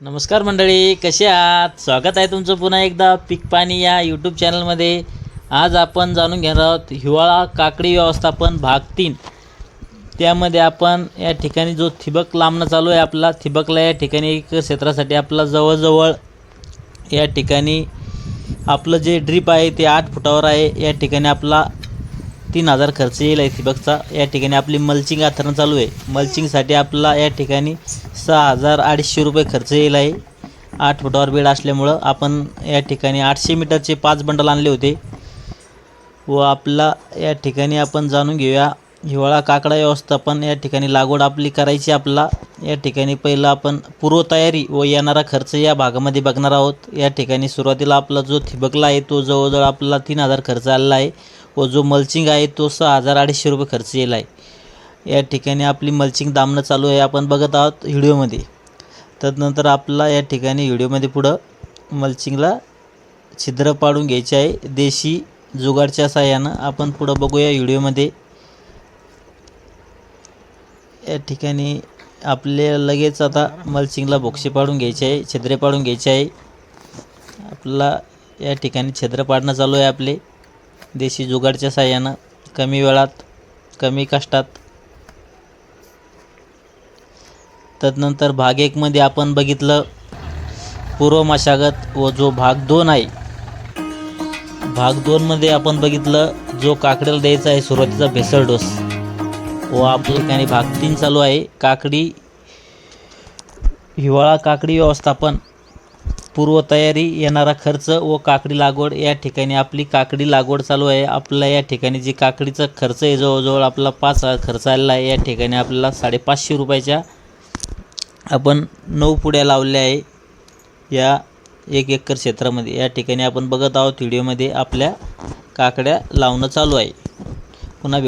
नमस्कार मंडळी कसे आहात? स्वागत आहे तुमचं पुन्हा एकदा पीक पाणी या यूट्यूब चॅनलमध्ये आज आपण जाणून घेणार आहोत हिवाळा काकडी व्यवस्थापन भाग तीन. त्यामध्ये आपण या ठिकाणी जो ठिबक लांबणं चालू आहे आपला ठिबकला या ठिकाणी एक क्षेत्रासाठी आपला जवळजवळ या ठिकाणी आपलं जे ड्रीप आहे ते आठ फुटावर आहे. या ठिकाणी आपला तीन हजार खर्च येईल आहे ठिबकचा या ठिकाणी आपली मल्चिंग आथरण चालू आहे. मल्चिंगसाठी आपला या ठिकाणी सहा हजार अडीचशे रुपये खर्च येईल आहे. आठ फुटावर बेड असल्यामुळं आपण या ठिकाणी आठशे मीटरचे पाच बंडल आणले होते. व आपला या ठिकाणी आपण जाणून घेऊया हिवाळा काकडा व्यवस्थापन या ठिकाणी लागवड आपली करायची आपला. या ठिकाणी पहिलं आपण पूर्वतयारी व येणारा खर्च या भागामध्ये बघणार आहोत. या ठिकाणी सुरुवातीला आपला जो थिबकला आहे तो जवळजवळ आपला तीन हजार खर्च आलेला आहे. व जो मल्चिंग आहे तो सहा हजार अडीचशे रुपये खर्च येईल आहे या ठिकाणी आपली मल्चिंग दामणं चालू आहे. आपण बघत आहोत व्हिडिओमध्ये. तदनंतर आपला या ठिकाणी व्हिडिओमध्ये पुढं मल्चिंगला छिद्र पाडून घ्यायचे आहे. देशी जुगाडच्या साह्यानं आपण पुढं बघूया व्हिडिओमध्ये. या ठिकाणी आपले लगेच आता मल्चिंगला बोक्षे पाडून घ्यायचे आहे. छिद्रे पाडून घ्यायचे आहे. आपला या ठिकाणी छिद्र पाडणं चालू आहे आपले. देशी जुगाडच्या साह्यानं कमी वेळात कमी कष्टात. तदनंतर भाग एकमध्ये आपण बघितलं पूर्व मशागत व जो भाग दोन आहे. भाग दोनमध्ये आपण बघितलं जो काकडीला द्यायचा आहे सुरुवातीचा भेसळ डोस. व आपल्या ठिकाणी भाग तीन चालू आहे. काकडी हिवाळा काकडी व्यवस्थापन पूर्वतयारी येणारा खर्च व काकडी लागवड या ठिकाणी आपली काकडी लागवड चालू आहे. आपला या ठिकाणी जी काकडीचा खर्च आहे जवळजवळ आपला पाच हजार खर्च आलेला आहे. या ठिकाणी आपल्याला साडेपाचशे रुपयाच्या आपण नऊ पुड्या लावल्या आहे या एक एकर क्षेत्रामध्ये. या ठिकाणी आपण बघत आहोत व्हिडिओमध्ये आपल्या काकड्या लावणं चालू आहे. पुन्हा